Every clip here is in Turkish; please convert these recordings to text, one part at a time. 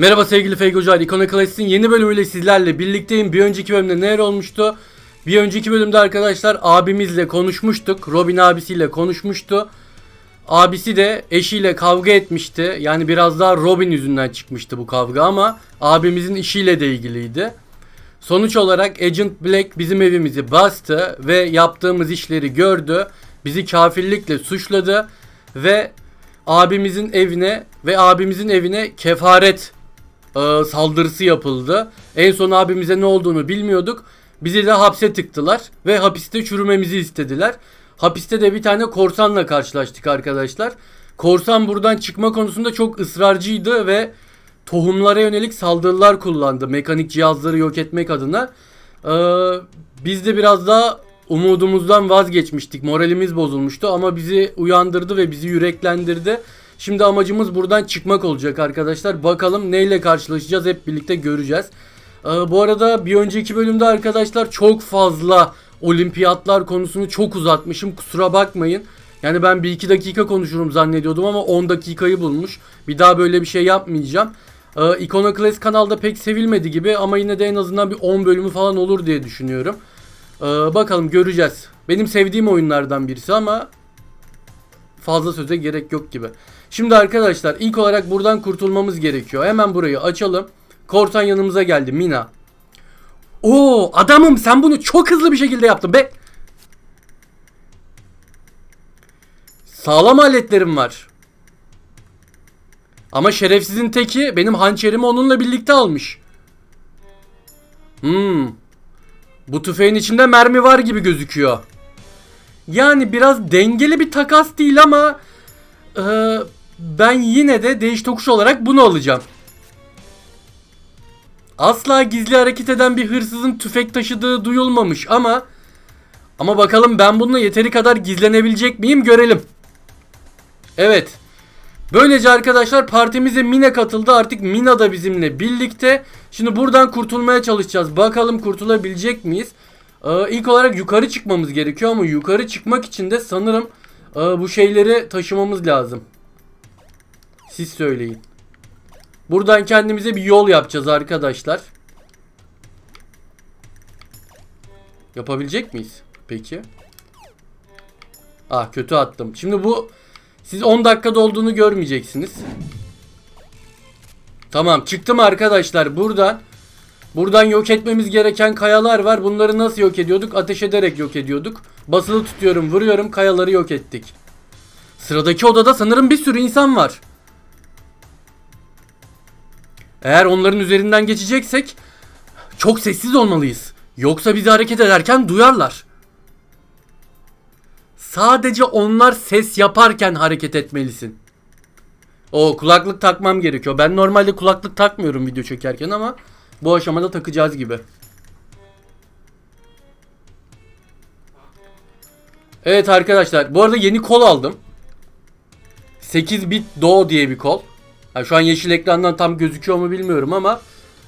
Merhaba sevgili Fake Hocalar, Iconoclast'in yeni bölümüyle sizlerle birlikteyim. Bir önceki bölümde neler olmuştu? Bir önceki bölümde arkadaşlar abimizle konuşmuştuk. Robin abisiyle konuşmuştu. Abisi de eşiyle kavga etmişti. Yani biraz daha Robin yüzünden çıkmıştı bu kavga ama abimizin işiyle de ilgiliydi. Sonuç olarak Agent Black bizim evimizi bastı ve yaptığımız işleri gördü. Bizi kafirlikle suçladı ve abimizin evine ve abimizin evine kefaret e, saldırısı yapıldı. En son abimize ne olduğunu bilmiyorduk. Bizi de hapse tıktılar ve hapiste çürümemizi istediler. Hapiste de bir tane korsanla karşılaştık arkadaşlar. Korsan buradan çıkma konusunda çok ısrarcıydı ve tohumlara yönelik saldırılar kullandı. Mekanik cihazları yok etmek adına. Ee, biz de biraz daha umudumuzdan vazgeçmiştik. Moralimiz bozulmuştu ama bizi uyandırdı ve bizi yüreklendirdi. Şimdi amacımız buradan çıkmak olacak arkadaşlar. Bakalım neyle karşılaşacağız hep birlikte göreceğiz. Ee, bu arada bir önceki bölümde arkadaşlar çok fazla olimpiyatlar konusunu çok uzatmışım. Kusura bakmayın. Yani ben bir iki dakika konuşurum zannediyordum ama 10 dakikayı bulmuş. Bir daha böyle bir şey yapmayacağım. Ee, Iconoclast kanalda pek sevilmedi gibi ama yine de en azından bir 10 bölümü falan olur diye düşünüyorum. Ee, bakalım göreceğiz. Benim sevdiğim oyunlardan birisi ama fazla söze gerek yok gibi. Şimdi arkadaşlar ilk olarak buradan kurtulmamız gerekiyor. Hemen burayı açalım. Korsan yanımıza geldi Mina. Oo adamım sen bunu çok hızlı bir şekilde yaptın be. Sağlam aletlerim var. Ama şerefsizin teki benim hançerimi onunla birlikte almış. Hmm. Bu tüfeğin içinde mermi var gibi gözüküyor. Yani biraz dengeli bir takas değil ama e, ben yine de değiş tokuş olarak bunu alacağım. Asla gizli hareket eden bir hırsızın tüfek taşıdığı duyulmamış ama ama bakalım ben bununla yeteri kadar gizlenebilecek miyim görelim. Evet. Böylece arkadaşlar partimize Mina katıldı. Artık Mina da bizimle birlikte. Şimdi buradan kurtulmaya çalışacağız. Bakalım kurtulabilecek miyiz? Ee, ilk olarak yukarı çıkmamız gerekiyor ama yukarı çıkmak için de sanırım e, bu şeyleri taşımamız lazım. Siz söyleyin. Buradan kendimize bir yol yapacağız arkadaşlar. Yapabilecek miyiz? Peki. Ah kötü attım. Şimdi bu siz 10 dakikada olduğunu görmeyeceksiniz. Tamam çıktım arkadaşlar buradan. Buradan yok etmemiz gereken kayalar var. Bunları nasıl yok ediyorduk? Ateş ederek yok ediyorduk. Basılı tutuyorum vuruyorum kayaları yok ettik. Sıradaki odada sanırım bir sürü insan var. Eğer onların üzerinden geçeceksek çok sessiz olmalıyız. Yoksa bizi hareket ederken duyarlar. Sadece onlar ses yaparken hareket etmelisin. O kulaklık takmam gerekiyor. Ben normalde kulaklık takmıyorum video çekerken ama bu aşamada takacağız gibi. Evet arkadaşlar bu arada yeni kol aldım. 8 bit Do diye bir kol. Ha, şu an yeşil ekrandan tam gözüküyor mu bilmiyorum ama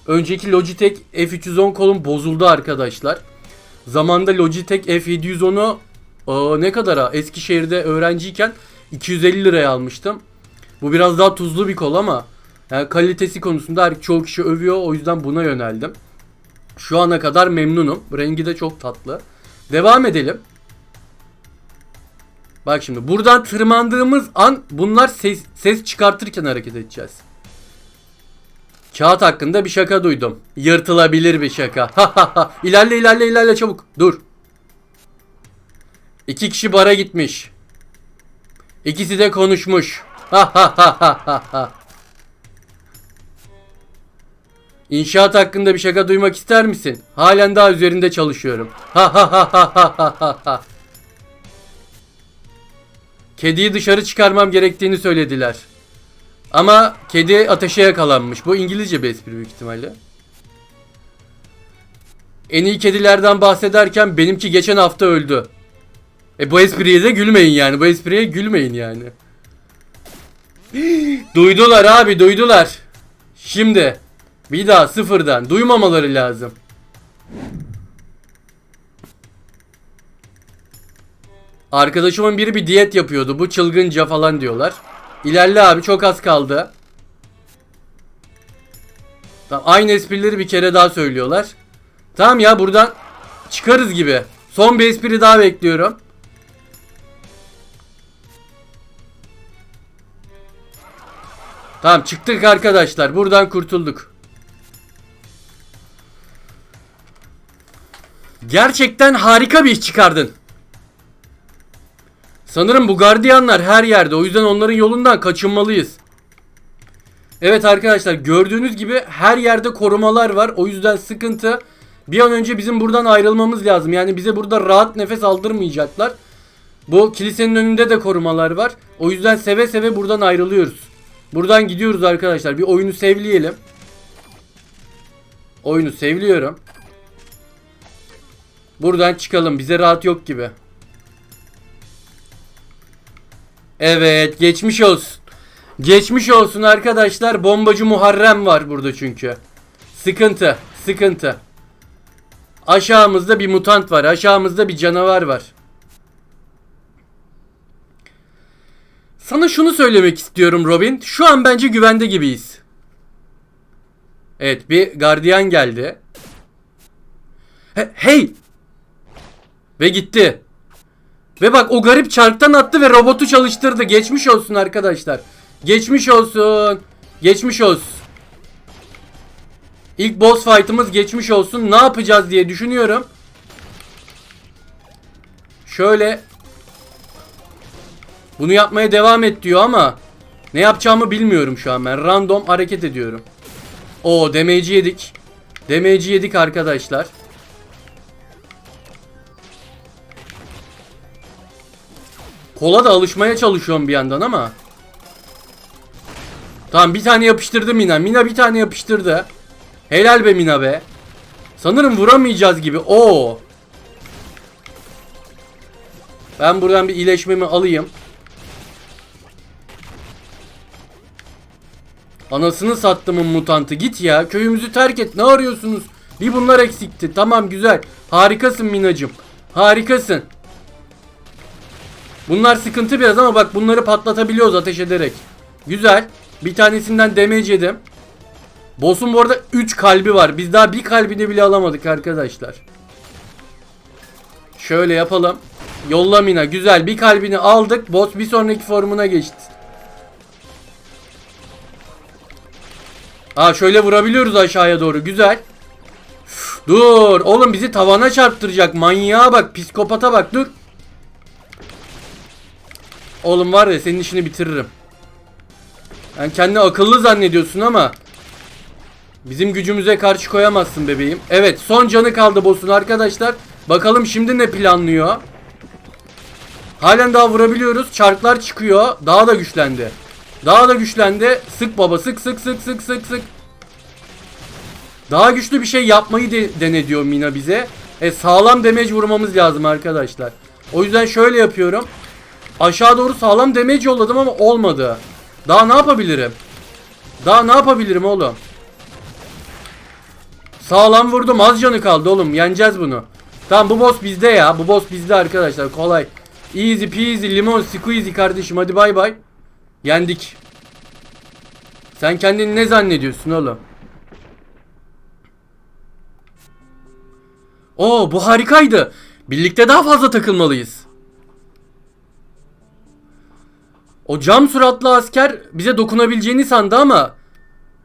önceki Logitech F310 kolum bozuldu arkadaşlar. Zamanda Logitech F710'u aa, ne kadara Eskişehir'de öğrenciyken 250 liraya almıştım. Bu biraz daha tuzlu bir kol ama yani kalitesi konusunda her çoğu kişi övüyor o yüzden buna yöneldim. Şu ana kadar memnunum. Rengi de çok tatlı. Devam edelim. Bak şimdi buradan tırmandığımız an bunlar ses, ses çıkartırken hareket edeceğiz. Kağıt hakkında bir şaka duydum. Yırtılabilir bir şaka. ilerle ilerle ilerle çabuk. Dur. İki kişi bara gitmiş. İkisi de konuşmuş. İnşaat hakkında bir şaka duymak ister misin? Halen daha üzerinde çalışıyorum. Kediyi dışarı çıkarmam gerektiğini söylediler. Ama kedi ateşe yakalanmış. Bu İngilizce bir espri büyük ihtimalle. En iyi kedilerden bahsederken benimki geçen hafta öldü. E bu espriye de gülmeyin yani. Bu espriye gülmeyin yani. duydular abi duydular. Şimdi bir daha sıfırdan duymamaları lazım. Arkadaşımın biri bir diyet yapıyordu. Bu çılgınca falan diyorlar. İlerle abi çok az kaldı. Tamam, aynı esprileri bir kere daha söylüyorlar. Tamam ya buradan çıkarız gibi. Son bir espri daha bekliyorum. Tamam çıktık arkadaşlar. Buradan kurtulduk. Gerçekten harika bir iş çıkardın. Sanırım bu gardiyanlar her yerde. O yüzden onların yolundan kaçınmalıyız. Evet arkadaşlar gördüğünüz gibi her yerde korumalar var. O yüzden sıkıntı. Bir an önce bizim buradan ayrılmamız lazım. Yani bize burada rahat nefes aldırmayacaklar. Bu kilisenin önünde de korumalar var. O yüzden seve seve buradan ayrılıyoruz. Buradan gidiyoruz arkadaşlar. Bir oyunu sevleyelim. Oyunu sevliyorum. Buradan çıkalım. Bize rahat yok gibi. Evet geçmiş olsun. Geçmiş olsun arkadaşlar. Bombacı Muharrem var burada çünkü. Sıkıntı. Sıkıntı. Aşağımızda bir mutant var. Aşağımızda bir canavar var. Sana şunu söylemek istiyorum Robin. Şu an bence güvende gibiyiz. Evet bir gardiyan geldi. He- hey! Ve gitti. Ve bak o garip çarktan attı ve robotu çalıştırdı. Geçmiş olsun arkadaşlar. Geçmiş olsun. Geçmiş olsun. İlk boss fight'ımız geçmiş olsun. Ne yapacağız diye düşünüyorum. Şöyle bunu yapmaya devam et diyor ama ne yapacağımı bilmiyorum şu an ben. Random hareket ediyorum. O demeci yedik. Demeci yedik arkadaşlar. Kola da alışmaya çalışıyorum bir yandan ama. Tamam bir tane yapıştırdı Mina. Mina bir tane yapıştırdı. Helal be Mina be. Sanırım vuramayacağız gibi. Oo. Ben buradan bir iyileşmemi alayım. Anasını sattımın mutantı. Git ya. Köyümüzü terk et. Ne arıyorsunuz? Bir bunlar eksikti. Tamam güzel. Harikasın Minacım. Harikasın. Bunlar sıkıntı biraz ama bak bunları patlatabiliyoruz ateş ederek. Güzel. Bir tanesinden damage yedim. Boss'un bu arada 3 kalbi var. Biz daha bir kalbini bile alamadık arkadaşlar. Şöyle yapalım. Yolla Mina. Güzel. Bir kalbini aldık. Boss bir sonraki formuna geçti. Aa şöyle vurabiliyoruz aşağıya doğru. Güzel. Dur. Oğlum bizi tavana çarptıracak. Manyağa bak. Psikopata bak. Dur. Oğlum var ya senin işini bitiririm. Yani kendini akıllı zannediyorsun ama bizim gücümüze karşı koyamazsın bebeğim. Evet son canı kaldı boss'un arkadaşlar. Bakalım şimdi ne planlıyor. Halen daha vurabiliyoruz. Çarklar çıkıyor. Daha da güçlendi. Daha da güçlendi. Sık baba sık sık sık sık sık sık. Daha güçlü bir şey yapmayı de dene diyor Mina bize. E sağlam damage vurmamız lazım arkadaşlar. O yüzden şöyle yapıyorum. Aşağı doğru sağlam damage yolladım ama olmadı. Daha ne yapabilirim? Daha ne yapabilirim oğlum? Sağlam vurdum az canı kaldı oğlum yeneceğiz bunu. Tamam bu boss bizde ya bu boss bizde arkadaşlar kolay. Easy peasy limon squeezy kardeşim hadi bay bay. Yendik. Sen kendini ne zannediyorsun oğlum? Oo bu harikaydı. Birlikte daha fazla takılmalıyız. O cam suratlı asker bize dokunabileceğini sandı ama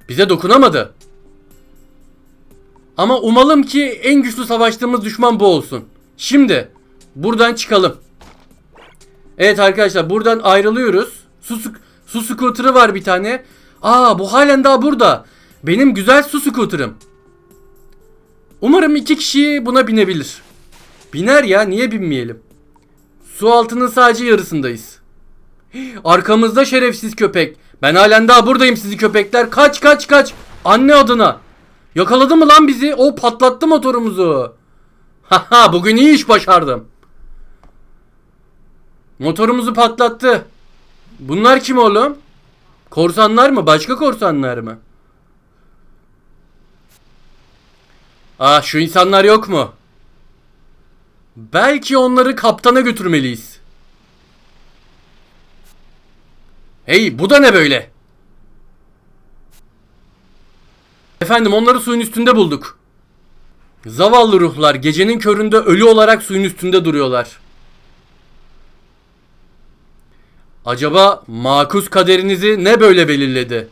bize dokunamadı. Ama umalım ki en güçlü savaştığımız düşman bu olsun. Şimdi buradan çıkalım. Evet arkadaşlar buradan ayrılıyoruz. Su, su, scooter'ı var bir tane. Aa bu halen daha burada. Benim güzel su scooter'ım. Umarım iki kişi buna binebilir. Biner ya niye binmeyelim? Su altının sadece yarısındayız. Arkamızda şerefsiz köpek. Ben halen daha buradayım sizi köpekler. Kaç kaç kaç. Anne adına. Yakaladı mı lan bizi? O patlattı motorumuzu. Haha bugün iyi iş başardım. Motorumuzu patlattı. Bunlar kim oğlum? Korsanlar mı? Başka korsanlar mı? Ah şu insanlar yok mu? Belki onları kaptana götürmeliyiz. Hey bu da ne böyle? Efendim onları suyun üstünde bulduk. Zavallı ruhlar gecenin köründe ölü olarak suyun üstünde duruyorlar. Acaba makus kaderinizi ne böyle belirledi?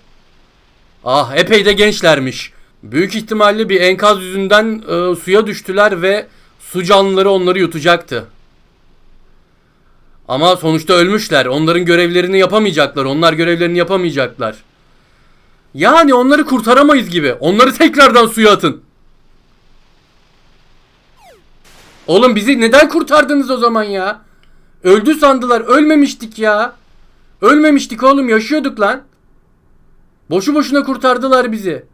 Ah epey de gençlermiş. Büyük ihtimalle bir enkaz yüzünden e, suya düştüler ve su canlıları onları yutacaktı. Ama sonuçta ölmüşler. Onların görevlerini yapamayacaklar. Onlar görevlerini yapamayacaklar. Yani onları kurtaramayız gibi. Onları tekrardan suya atın. Oğlum bizi neden kurtardınız o zaman ya? Öldü sandılar. Ölmemiştik ya. Ölmemiştik oğlum. Yaşıyorduk lan. Boşu boşuna kurtardılar bizi.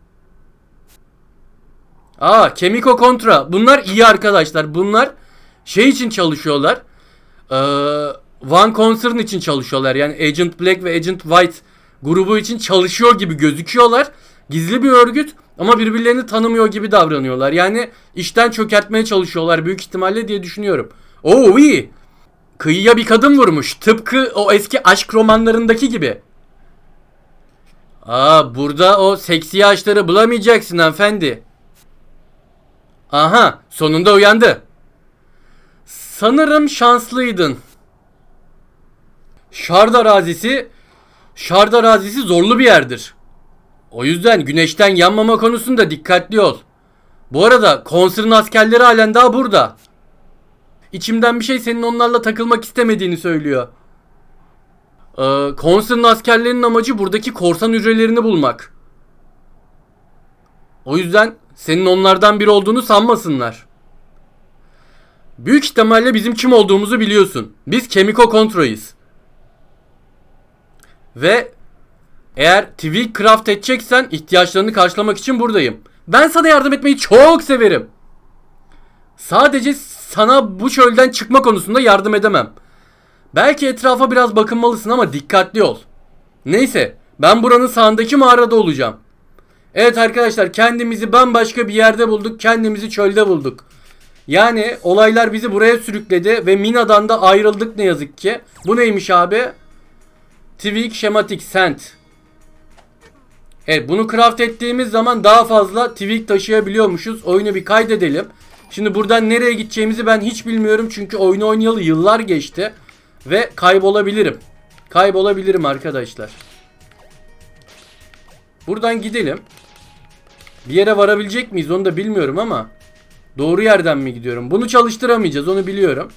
Aa, Chemico Contra. Bunlar iyi arkadaşlar. Bunlar şey için çalışıyorlar. Ee, One Concern için çalışıyorlar. Yani Agent Black ve Agent White grubu için çalışıyor gibi gözüküyorlar. Gizli bir örgüt ama birbirlerini tanımıyor gibi davranıyorlar. Yani işten çökertmeye çalışıyorlar büyük ihtimalle diye düşünüyorum. Oo iyi. Kıyıya bir kadın vurmuş. Tıpkı o eski aşk romanlarındaki gibi. Aa burada o seksi ağaçları bulamayacaksın hanımefendi. Aha sonunda uyandı. Sanırım şanslıydın. Şard arazisi Şard arazisi zorlu bir yerdir. O yüzden güneşten yanmama konusunda dikkatli ol. Bu arada konserin askerleri halen daha burada. İçimden bir şey senin onlarla takılmak istemediğini söylüyor. Ee, konserin askerlerinin amacı buradaki korsan hücrelerini bulmak. O yüzden senin onlardan biri olduğunu sanmasınlar. Büyük ihtimalle bizim kim olduğumuzu biliyorsun. Biz Chemico Contra'yız. Ve eğer TV craft edeceksen ihtiyaçlarını karşılamak için buradayım. Ben sana yardım etmeyi çok severim. Sadece sana bu çölden çıkma konusunda yardım edemem. Belki etrafa biraz bakınmalısın ama dikkatli ol. Neyse ben buranın sağındaki mağarada olacağım. Evet arkadaşlar kendimizi bambaşka bir yerde bulduk. Kendimizi çölde bulduk. Yani olaylar bizi buraya sürükledi ve Mina'dan da ayrıldık ne yazık ki. Bu neymiş abi? Twig Schematic Sent. Evet bunu craft ettiğimiz zaman daha fazla twig taşıyabiliyormuşuz. Oyunu bir kaydedelim. Şimdi buradan nereye gideceğimizi ben hiç bilmiyorum. Çünkü oyunu oynayalı yıllar geçti. Ve kaybolabilirim. Kaybolabilirim arkadaşlar. Buradan gidelim. Bir yere varabilecek miyiz onu da bilmiyorum ama. Doğru yerden mi gidiyorum? Bunu çalıştıramayacağız onu biliyorum.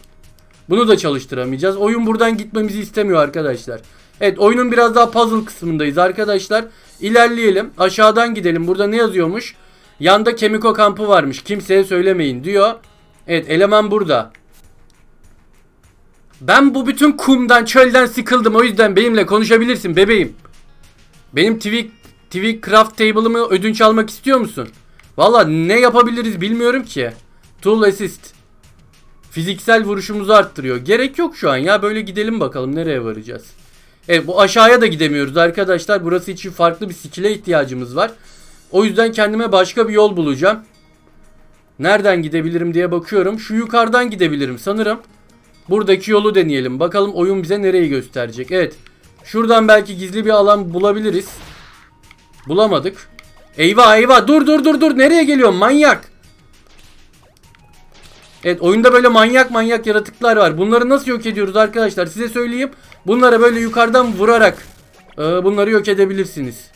Bunu da çalıştıramayacağız. Oyun buradan gitmemizi istemiyor arkadaşlar. Evet oyunun biraz daha puzzle kısmındayız arkadaşlar. İlerleyelim. Aşağıdan gidelim. Burada ne yazıyormuş? Yanda kemiko kampı varmış. Kimseye söylemeyin diyor. Evet eleman burada. Ben bu bütün kumdan çölden sıkıldım. O yüzden benimle konuşabilirsin bebeğim. Benim TV, TV craft table'ımı ödünç almak istiyor musun? Valla ne yapabiliriz bilmiyorum ki. Tool assist. Fiziksel vuruşumuzu arttırıyor. Gerek yok şu an ya. Böyle gidelim bakalım nereye varacağız. Evet bu aşağıya da gidemiyoruz arkadaşlar. Burası için farklı bir skill'e ihtiyacımız var. O yüzden kendime başka bir yol bulacağım. Nereden gidebilirim diye bakıyorum. Şu yukarıdan gidebilirim sanırım. Buradaki yolu deneyelim. Bakalım oyun bize nereyi gösterecek. Evet. Şuradan belki gizli bir alan bulabiliriz. Bulamadık. Eyvah eyvah dur dur dur dur. Nereye geliyorsun manyak? Evet oyunda böyle manyak manyak yaratıklar var. Bunları nasıl yok ediyoruz arkadaşlar? Size söyleyeyim. Bunlara böyle yukarıdan vurarak e, bunları yok edebilirsiniz.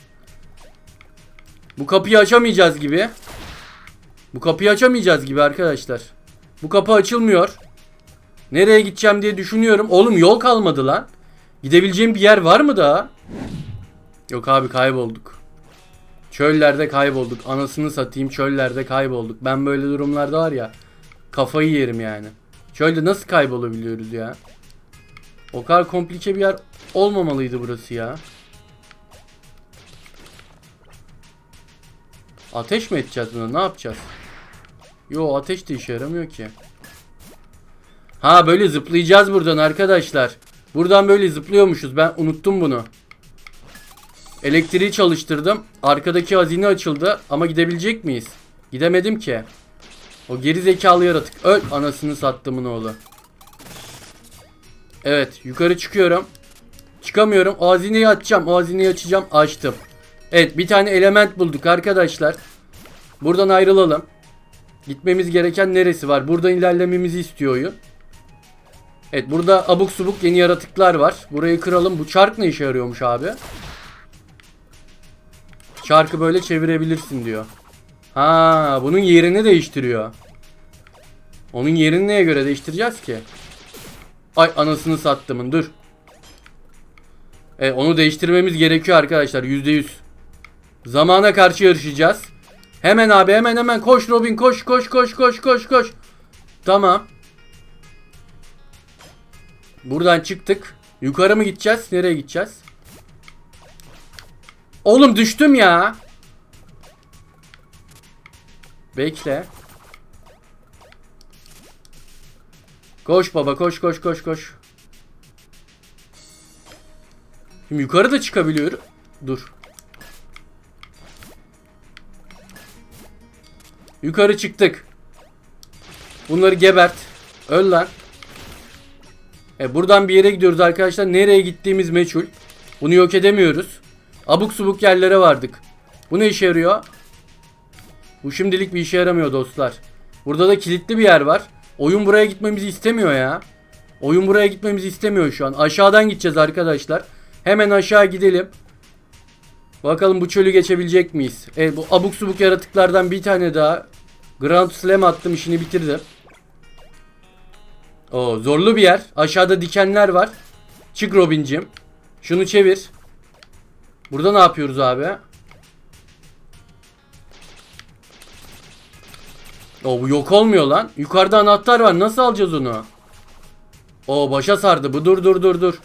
Bu kapıyı açamayacağız gibi. Bu kapıyı açamayacağız gibi arkadaşlar. Bu kapı açılmıyor. Nereye gideceğim diye düşünüyorum. Oğlum yol kalmadı lan. Gidebileceğim bir yer var mı daha? Yok abi kaybolduk. Çöllerde kaybolduk. Anasını satayım çöllerde kaybolduk. Ben böyle durumlarda var ya kafayı yerim yani. Çölde nasıl kaybolabiliyoruz ya? O kadar komplike bir yer olmamalıydı burası ya. Ateş mi edeceğiz buna? Ne yapacağız? Yo ateş de işe yaramıyor ki. Ha böyle zıplayacağız buradan arkadaşlar. Buradan böyle zıplıyormuşuz. Ben unuttum bunu. Elektriği çalıştırdım. Arkadaki hazine açıldı. Ama gidebilecek miyiz? Gidemedim ki. O geri zekalı yaratık. Öl anasını sattımın oğlu. Evet yukarı çıkıyorum. Çıkamıyorum. O hazineyi açacağım. O hazineyi açacağım. Açtım. Evet bir tane element bulduk arkadaşlar. Buradan ayrılalım. Gitmemiz gereken neresi var? Buradan ilerlememizi istiyor oyun. Evet burada abuk subuk yeni yaratıklar var. Burayı kıralım. Bu çark ne işe yarıyormuş abi? Çarkı böyle çevirebilirsin diyor. Ha, bunun yerini değiştiriyor. Onun yerini neye göre değiştireceğiz ki? Ay anasını sattımın dur. E, onu değiştirmemiz gerekiyor arkadaşlar %100. Zamana karşı yarışacağız. Hemen abi hemen hemen koş Robin koş koş koş koş koş koş. Tamam. Buradan çıktık. Yukarı mı gideceğiz? Nereye gideceğiz? Oğlum düştüm ya. Bekle. Koş baba koş koş koş koş. Şimdi yukarı da çıkabiliyorum. Dur. Yukarı çıktık. Bunları gebert. Öl lan. E buradan bir yere gidiyoruz arkadaşlar. Nereye gittiğimiz meçhul. Bunu yok edemiyoruz. Abuk subuk yerlere vardık. Bu ne işe yarıyor? Bu şimdilik bir işe yaramıyor dostlar. Burada da kilitli bir yer var. Oyun buraya gitmemizi istemiyor ya. Oyun buraya gitmemizi istemiyor şu an. Aşağıdan gideceğiz arkadaşlar. Hemen aşağı gidelim. Bakalım bu çölü geçebilecek miyiz? Evet bu abuk subuk yaratıklardan bir tane daha. Grand Slam attım işini bitirdim. O zorlu bir yer. Aşağıda dikenler var. Çık Robin'cim. Şunu çevir. Burada ne yapıyoruz abi? O bu yok olmuyor lan. Yukarıda anahtar var. Nasıl alacağız onu? O başa sardı. Bu dur dur dur dur.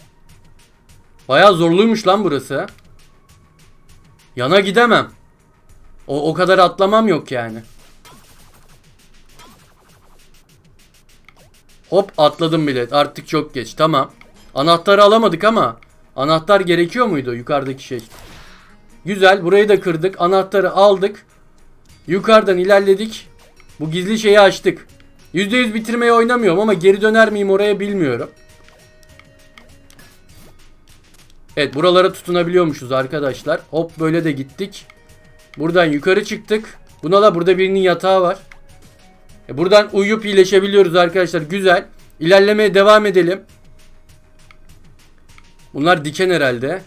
Bayağı zorluymuş lan burası. Yana gidemem. O o kadar atlamam yok yani. Hop atladım bile. Artık çok geç. Tamam. Anahtarı alamadık ama anahtar gerekiyor muydu yukarıdaki şey? Güzel. Burayı da kırdık. Anahtarı aldık. Yukarıdan ilerledik. Bu gizli şeyi açtık. %100 bitirmeyi oynamıyorum ama geri döner miyim oraya bilmiyorum. Evet buralara tutunabiliyormuşuz arkadaşlar. Hop böyle de gittik. Buradan yukarı çıktık. Buna da burada birinin yatağı var. E buradan uyuyup iyileşebiliyoruz arkadaşlar. Güzel. İlerlemeye devam edelim. Bunlar diken herhalde.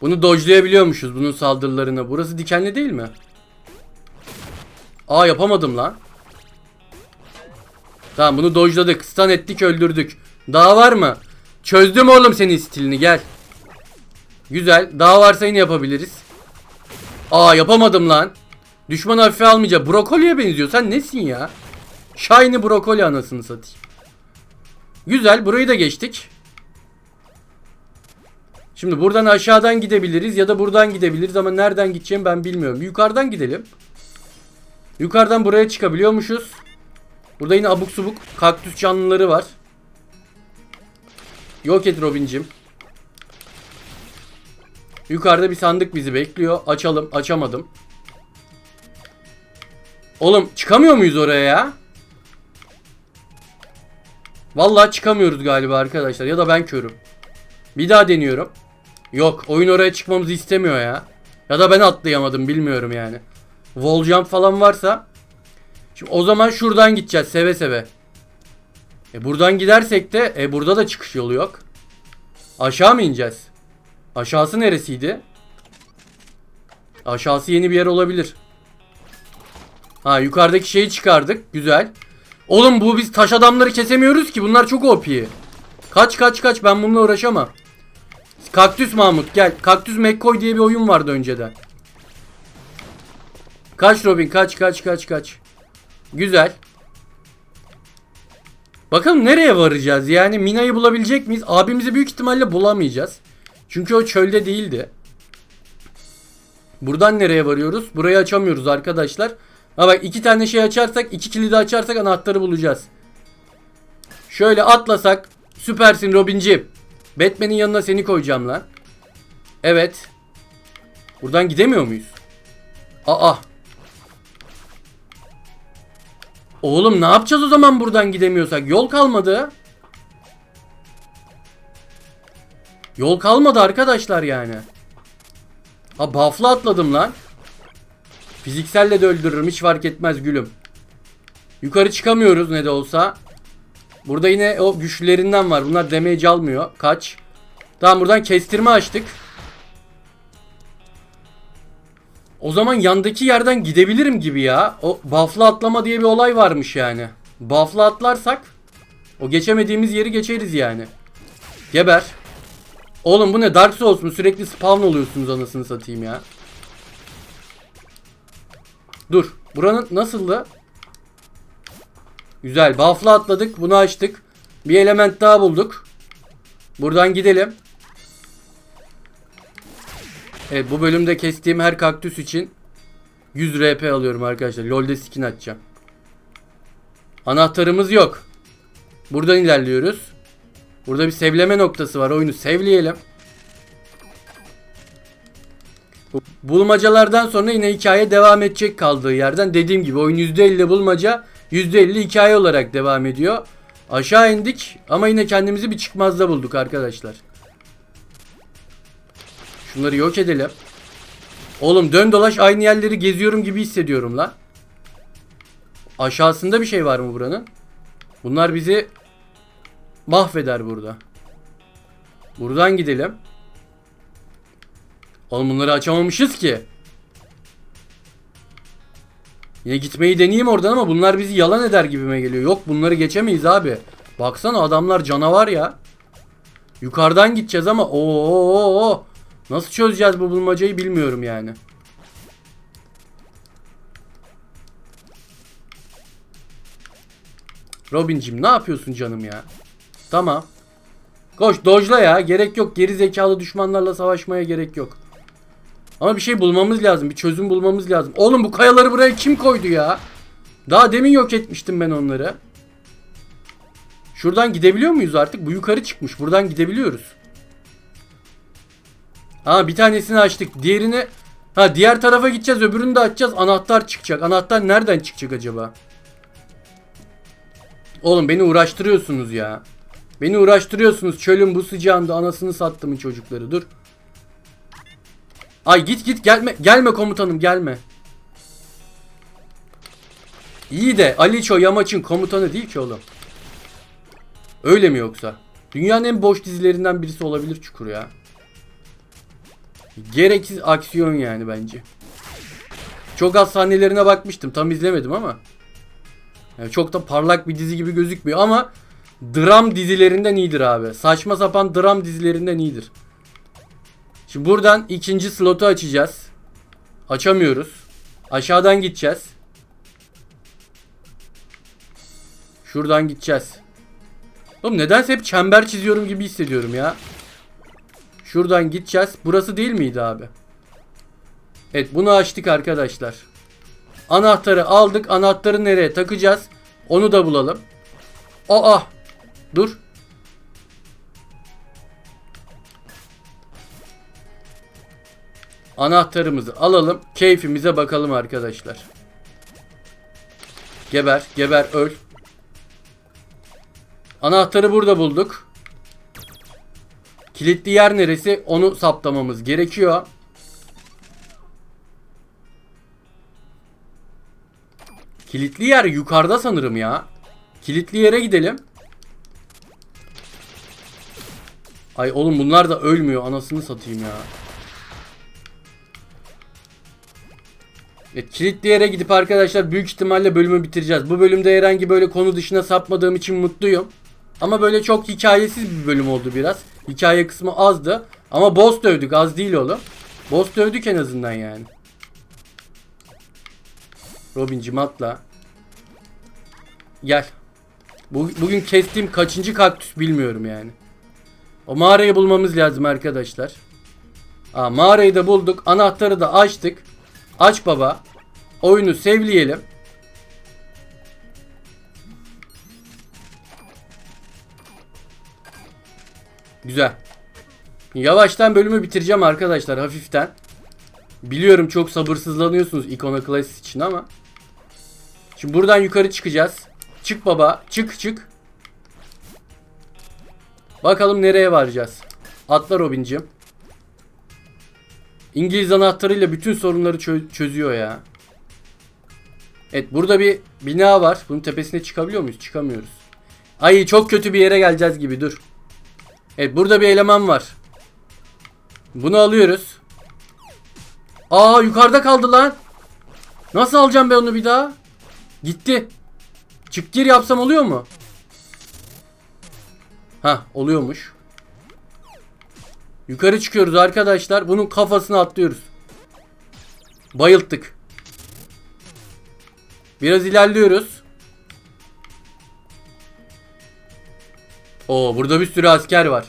Bunu dojlayabiliyormuşuz bunun saldırılarını. Burası dikenli değil mi? Aa yapamadım lan. Tamam bunu dojladık. Stun ettik öldürdük. Daha var mı? Çözdüm oğlum senin stilini gel. Güzel. Daha varsa yine yapabiliriz. Aa yapamadım lan. Düşman hafife almayacak. Brokoliye benziyor. Sen nesin ya? Shiny brokoli anasını satayım. Güzel. Burayı da geçtik. Şimdi buradan aşağıdan gidebiliriz ya da buradan gidebiliriz ama nereden gideceğimi ben bilmiyorum. Yukarıdan gidelim. Yukarıdan buraya çıkabiliyormuşuz. Burada yine abuk subuk kaktüs canlıları var. Yok et Robin'cim. Yukarıda bir sandık bizi bekliyor. Açalım. Açamadım. Oğlum çıkamıyor muyuz oraya ya? Vallahi çıkamıyoruz galiba arkadaşlar. Ya da ben körüm. Bir daha deniyorum. Yok. Oyun oraya çıkmamızı istemiyor ya. Ya da ben atlayamadım bilmiyorum yani. Wall jump falan varsa. Şimdi o zaman şuradan gideceğiz seve seve. E buradan gidersek de e burada da çıkış yolu yok. Aşağı mı ineceğiz? Aşağısı neresiydi? Aşağısı yeni bir yer olabilir. Ha yukarıdaki şeyi çıkardık. Güzel. Oğlum bu biz taş adamları kesemiyoruz ki. Bunlar çok OP. Kaç kaç kaç ben bununla uğraşamam. Kaktüs Mahmut gel. Kaktüs McCoy diye bir oyun vardı önceden. Kaç Robin kaç kaç kaç kaç. Güzel. Bakalım nereye varacağız? Yani Mina'yı bulabilecek miyiz? Abimizi büyük ihtimalle bulamayacağız. Çünkü o çölde değildi. Buradan nereye varıyoruz? Burayı açamıyoruz arkadaşlar. Ha bak iki tane şey açarsak, iki kilidi açarsak anahtarı bulacağız. Şöyle atlasak. Süpersin Robin'ciğim. Batman'in yanına seni koyacağım lan. Evet. Buradan gidemiyor muyuz? Aa. Oğlum ne yapacağız o zaman buradan gidemiyorsak? Yol kalmadı. Yol kalmadı arkadaşlar yani. Ha buff'la atladım lan. Fizikselle de öldürürüm hiç fark etmez gülüm. Yukarı çıkamıyoruz ne de olsa. Burada yine o güçlülerinden var. Bunlar damage almıyor. Kaç. Tamam buradan kestirme açtık. O zaman yandaki yerden gidebilirim gibi ya. O buff'la atlama diye bir olay varmış yani. Buff'la atlarsak o geçemediğimiz yeri geçeriz yani. Geber. Oğlum bu ne Dark Souls mu? Sürekli spawn oluyorsunuz anasını satayım ya. Dur. Buranın nasıldı? Güzel. Buff'la atladık. Bunu açtık. Bir element daha bulduk. Buradan gidelim. Evet bu bölümde kestiğim her kaktüs için 100 RP alıyorum arkadaşlar. LoL'de skin açacağım. Anahtarımız yok. Buradan ilerliyoruz. Burada bir sevleme noktası var. Oyunu sevleyelim. Bulmacalardan sonra yine hikaye devam edecek kaldığı yerden. Dediğim gibi oyun %50 bulmaca, %50 hikaye olarak devam ediyor. Aşağı indik ama yine kendimizi bir çıkmazda bulduk arkadaşlar. Şunları yok edelim. Oğlum dön dolaş aynı yerleri geziyorum gibi hissediyorum lan. Aşağısında bir şey var mı buranın? Bunlar bizi mahveder burada. Buradan gidelim. Oğlum bunları açamamışız ki. Yine gitmeyi deneyeyim oradan ama bunlar bizi yalan eder gibime geliyor. Yok bunları geçemeyiz abi. Baksana adamlar canavar ya. Yukarıdan gideceğiz ama o Nasıl çözeceğiz bu bulmacayı bilmiyorum yani. Robincim ne yapıyorsun canım ya? Tamam. Koş dojla ya. Gerek yok. Geri zekalı düşmanlarla savaşmaya gerek yok. Ama bir şey bulmamız lazım. Bir çözüm bulmamız lazım. Oğlum bu kayaları buraya kim koydu ya? Daha demin yok etmiştim ben onları. Şuradan gidebiliyor muyuz artık? Bu yukarı çıkmış. Buradan gidebiliyoruz. Ha bir tanesini açtık. Diğerini ha diğer tarafa gideceğiz. Öbürünü de açacağız. Anahtar çıkacak. Anahtar nereden çıkacak acaba? Oğlum beni uğraştırıyorsunuz ya. Beni uğraştırıyorsunuz. Çölün bu sıcağında anasını sattımın çocukları. Dur. Ay git git gelme. Gelme komutanım gelme. İyi de Aliço Yamaç'ın komutanı değil ki oğlum. Öyle mi yoksa? Dünyanın en boş dizilerinden birisi olabilir Çukur ya. Gereksiz aksiyon yani bence. Çok az sahnelerine bakmıştım. Tam izlemedim ama. Yani çok da parlak bir dizi gibi gözükmüyor ama dram dizilerinden iyidir abi. Saçma sapan dram dizilerinden iyidir. Şimdi buradan ikinci slotu açacağız. Açamıyoruz. Aşağıdan gideceğiz. Şuradan gideceğiz. Oğlum nedense hep çember çiziyorum gibi hissediyorum ya. Şuradan gideceğiz. Burası değil miydi abi? Evet bunu açtık arkadaşlar. Anahtarı aldık. Anahtarı nereye takacağız? Onu da bulalım. Aa! Dur. Anahtarımızı alalım. Keyfimize bakalım arkadaşlar. Geber, geber, öl. Anahtarı burada bulduk. Kilitli yer neresi? Onu saptamamız gerekiyor. Kilitli yer yukarıda sanırım ya. Kilitli yere gidelim. Ay oğlum bunlar da ölmüyor. Anasını satayım ya. Evet kilitli yere gidip arkadaşlar büyük ihtimalle bölümü bitireceğiz. Bu bölümde herhangi böyle konu dışına sapmadığım için mutluyum. Ama böyle çok hikayesiz bir bölüm oldu biraz. Hikaye kısmı azdı. Ama boss dövdük az değil oğlum. Boss dövdük en azından yani. Robincim atla. Gel. Bu, bugün kestiğim kaçıncı kaktüs bilmiyorum yani. O mağarayı bulmamız lazım arkadaşlar. Aa, mağarayı da bulduk. Anahtarı da açtık. Aç baba. Oyunu sevleyelim. Güzel. Yavaştan bölümü bitireceğim arkadaşlar hafiften. Biliyorum çok sabırsızlanıyorsunuz Iconoclast için ama. Şimdi buradan yukarı çıkacağız. Çık baba. Çık çık. Bakalım nereye varacağız. Atla Robin'cim. İngiliz anahtarıyla bütün sorunları çö- çözüyor ya. Evet burada bir bina var. Bunun tepesine çıkabiliyor muyuz? Çıkamıyoruz. Ay çok kötü bir yere geleceğiz gibi dur. Evet burada bir eleman var. Bunu alıyoruz. Aa yukarıda kaldı lan. Nasıl alacağım ben onu bir daha? Gitti. Çık gir yapsam oluyor mu? Ha oluyormuş. Yukarı çıkıyoruz arkadaşlar. Bunun kafasına atlıyoruz. Bayılttık. Biraz ilerliyoruz. Oo burada bir sürü asker var.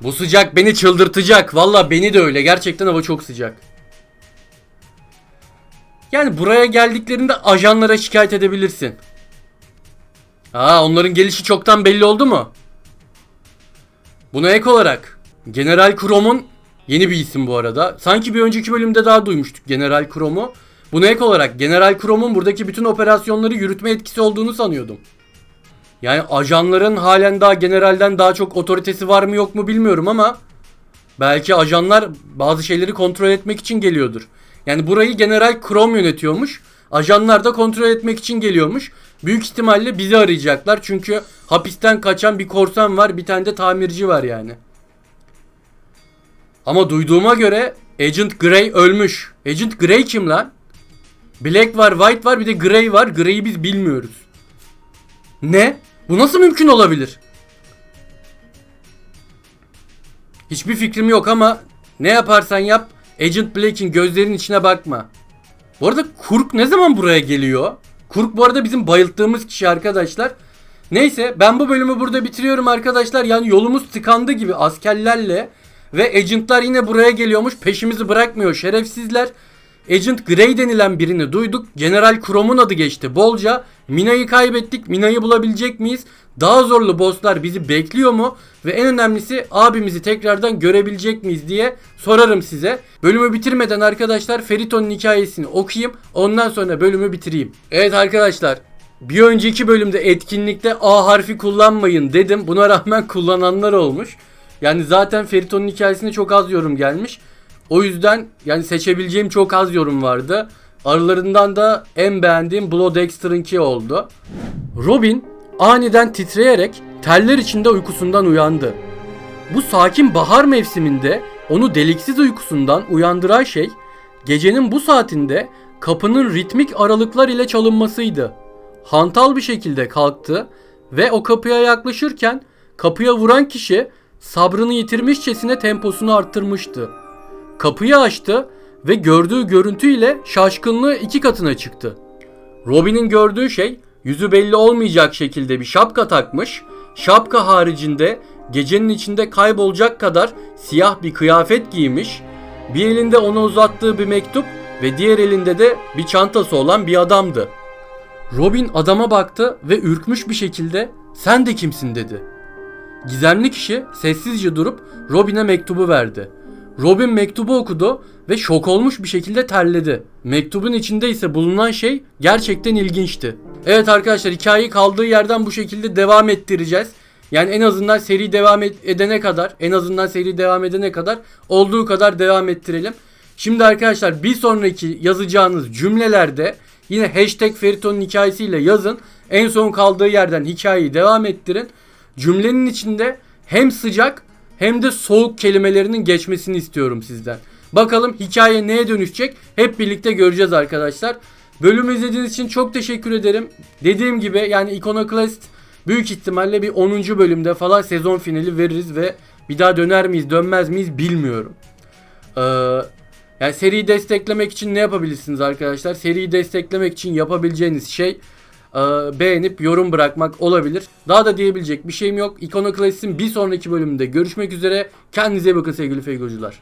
Bu sıcak beni çıldırtacak. Valla beni de öyle. Gerçekten hava çok sıcak. Yani buraya geldiklerinde ajanlara şikayet edebilirsin. Aa onların gelişi çoktan belli oldu mu? Buna ek olarak General Krom'un yeni bir isim bu arada. Sanki bir önceki bölümde daha duymuştuk General Krom'u. Buna ek olarak General Krom'un buradaki bütün operasyonları yürütme etkisi olduğunu sanıyordum. Yani ajanların halen daha generalden daha çok otoritesi var mı yok mu bilmiyorum ama belki ajanlar bazı şeyleri kontrol etmek için geliyordur. Yani burayı General Krom yönetiyormuş. Ajanlar da kontrol etmek için geliyormuş. Büyük ihtimalle bizi arayacaklar çünkü hapisten kaçan bir korsan var, bir tane de tamirci var yani. Ama duyduğuma göre Agent Grey ölmüş. Agent Grey kim lan? Black var, White var, bir de Grey var. Grey'i biz bilmiyoruz. Ne? Bu nasıl mümkün olabilir? Hiçbir fikrim yok ama ne yaparsan yap Agent Blake'in gözlerinin içine bakma. Bu arada Kurk ne zaman buraya geliyor? Kurk bu arada bizim bayılttığımız kişi arkadaşlar. Neyse ben bu bölümü burada bitiriyorum arkadaşlar. Yani yolumuz tıkandı gibi askerlerle ve agentlar yine buraya geliyormuş. Peşimizi bırakmıyor şerefsizler. Agent Grey denilen birini duyduk. General Krom'un adı geçti bolca. Mina'yı kaybettik. Mina'yı bulabilecek miyiz? Daha zorlu bosslar bizi bekliyor mu? Ve en önemlisi abimizi tekrardan görebilecek miyiz diye sorarım size. Bölümü bitirmeden arkadaşlar Feriton'un hikayesini okuyayım. Ondan sonra bölümü bitireyim. Evet arkadaşlar bir önceki bölümde etkinlikte A harfi kullanmayın dedim. Buna rağmen kullananlar olmuş. Yani zaten Feriton'un hikayesine çok az yorum gelmiş. O yüzden yani seçebileceğim çok az yorum vardı. Aralarından da en beğendiğim Blood Dexter'ınki oldu. Robin aniden titreyerek terler içinde uykusundan uyandı. Bu sakin bahar mevsiminde onu deliksiz uykusundan uyandıran şey gecenin bu saatinde kapının ritmik aralıklar ile çalınmasıydı. Hantal bir şekilde kalktı ve o kapıya yaklaşırken kapıya vuran kişi sabrını yitirmişçesine temposunu arttırmıştı. Kapıyı açtı ve gördüğü görüntüyle şaşkınlığı iki katına çıktı. Robin'in gördüğü şey yüzü belli olmayacak şekilde bir şapka takmış, şapka haricinde gecenin içinde kaybolacak kadar siyah bir kıyafet giymiş, bir elinde ona uzattığı bir mektup ve diğer elinde de bir çantası olan bir adamdı. Robin adama baktı ve ürkmüş bir şekilde sen de kimsin dedi. Gizemli kişi sessizce durup Robin'e mektubu verdi. Robin mektubu okudu ve şok olmuş bir şekilde terledi. Mektubun içinde ise bulunan şey gerçekten ilginçti. Evet arkadaşlar hikayeyi kaldığı yerden bu şekilde devam ettireceğiz. Yani en azından seri devam ed- edene kadar, en azından seri devam edene kadar olduğu kadar devam ettirelim. Şimdi arkadaşlar bir sonraki yazacağınız cümlelerde yine hashtag Feriton'un hikayesiyle yazın. En son kaldığı yerden hikayeyi devam ettirin. Cümlenin içinde hem sıcak hem de soğuk kelimelerinin geçmesini istiyorum sizden. Bakalım hikaye neye dönüşecek hep birlikte göreceğiz arkadaşlar. Bölümü izlediğiniz için çok teşekkür ederim. Dediğim gibi yani Iconoclast büyük ihtimalle bir 10. bölümde falan sezon finali veririz ve bir daha döner miyiz dönmez miyiz bilmiyorum. Ee, yani seriyi desteklemek için ne yapabilirsiniz arkadaşlar? Seriyi desteklemek için yapabileceğiniz şey e, beğenip yorum bırakmak olabilir. Daha da diyebilecek bir şeyim yok. Iconoclast'in bir sonraki bölümünde görüşmek üzere. Kendinize bakın sevgili feygocular.